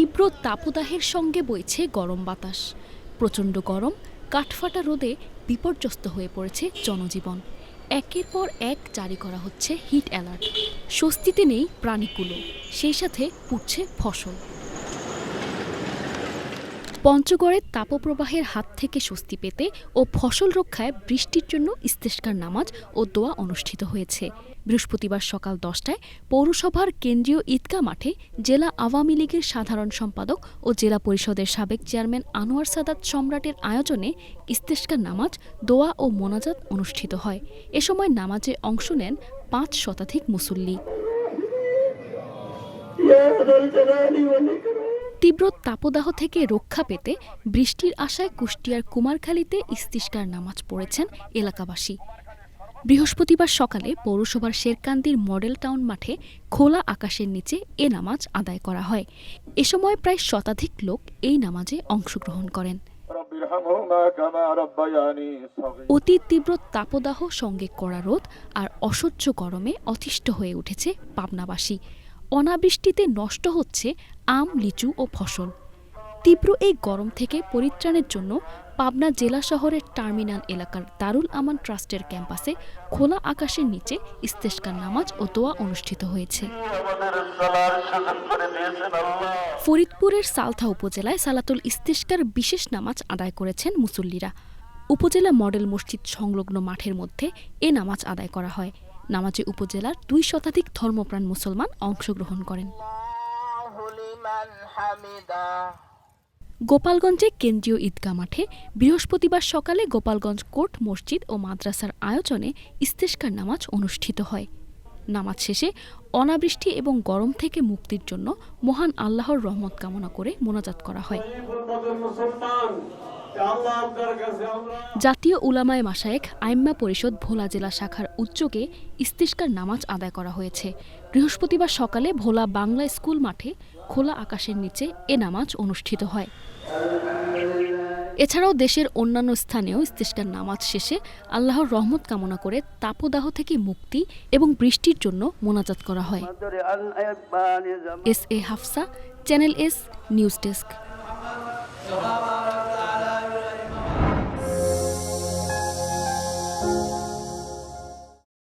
তীব্র তাপদাহের সঙ্গে বইছে গরম বাতাস। প্রচণ্ড গরম কাঠফাটা রোদে বিপর্যস্ত হয়ে পড়েছে জনজীবন। একের পর এক জারি করা হচ্ছে হিট অ্যালার্ট। স্বস্তিতে নেই প্রাণীকুলো, সেই সাথে পুড়ছে ফসল। পঞ্চগড়ের তাপপ্রবাহের হাত থেকে স্বস্তি পেতে ও ফসল রক্ষায় বৃষ্টির জন্য ইস্তেস্কার নামাজ ও দোয়া অনুষ্ঠিত হয়েছে। বৃহস্পতিবার সকাল দশটায় পৌরসভার কেন্দ্রীয় ঈদগাহ মাঠে জেলা আওয়ামী লীগের সাধারণ সম্পাদক ও জেলা পরিষদের সাবেক চেয়ারম্যান আনোয়ার সাদাত সম্রাটের আয়োজনে ইস্তেস্কার নামাজ, দোয়া ও মোনাজাত অনুষ্ঠিত হয়। এ সময় নামাজে অংশ নেন পাঁচ শতাধিক মুসল্লি। তীব্র তাপদাহ থেকে রক্ষা পেতে বৃষ্টির আশায় কুষ্টিয়ার কুমারখালীতে ইস্তিষ্কার নামাজ পড়েছেন এলাকাবাসী। বৃহস্পতিবার সকালে পৌরসভার শেরকান্দির মডেল টাউন মাঠে খোলা আকাশের নিচে এ নামাজ আদায় করা হয়। এ সময় প্রায় শতাধিক লোক এই নামাজে অংশগ্রহণ করেন। অতি তীব্র তাপদাহ সঙ্গে কড়া রোদ আর অসহ্য গরমে অতিষ্ঠ হয়ে উঠেছে পাবনাবাসী। অনাবৃষ্টিতে নষ্ট হচ্ছে আম, লিচু ও ফসল। তীব্র এই গরম থেকে পরিত্রাণের জন্য পাবনা জেলা শহরের টার্মিনাল এলাকার দারুল আমান ট্রাস্টের ক্যাম্পাসে খোলা আকাশের নিচে ইস্তেস্কার নামাজ ও দোয়া অনুষ্ঠিত হয়েছে। ফরিদপুরের সালথা উপজেলায় সালাতুল ইস্তেস্কার বিশেষ নামাজ আদায় করেছেন মুসল্লিরা। উপজেলা মডেল মসজিদ সংলগ্ন মাঠের মধ্যে এ নামাজ আদায় করা হয়। নামাজে উপজেলার দুই শতাধিক ধর্মপ্রাণ মুসলমান অংশগ্রহণ করেন। গোপালগঞ্জে কেন্দ্রীয় ঈদগাহ মাঠে বৃহস্পতিবার সকালে গোপালগঞ্জ কোর্ট মসজিদ ও মাদ্রাসার আয়োজনে ইস্তেস্কার নামাজ অনুষ্ঠিত হয়। নামাজ শেষে অনাবৃষ্টি এবং গরম থেকে মুক্তির জন্য মহান আল্লাহর রহমত কামনা করে মোনাজাত করা হয়। জাতীয় উলামায় মাসায়েক আইম্মা পরিষদ ভোলা জেলা শাখার উদ্যোগে ইস্তিস্কার নামাজ আদায় করা হয়েছে। বৃহস্পতিবার সকালে ভোলা বাংলা স্কুল মাঠে খোলা আকাশের নিচে এ নামাজ অনুষ্ঠিত হয়। এছাড়াও দেশের অন্যান্য স্থানেও ইস্তিস্কার নামাজ শেষে আল্লাহর রহমত কামনা করে তাপদাহ থেকে মুক্তি এবং বৃষ্টির জন্য মোনাজাত করা হয়। S A Hafsa, channel S, news desk.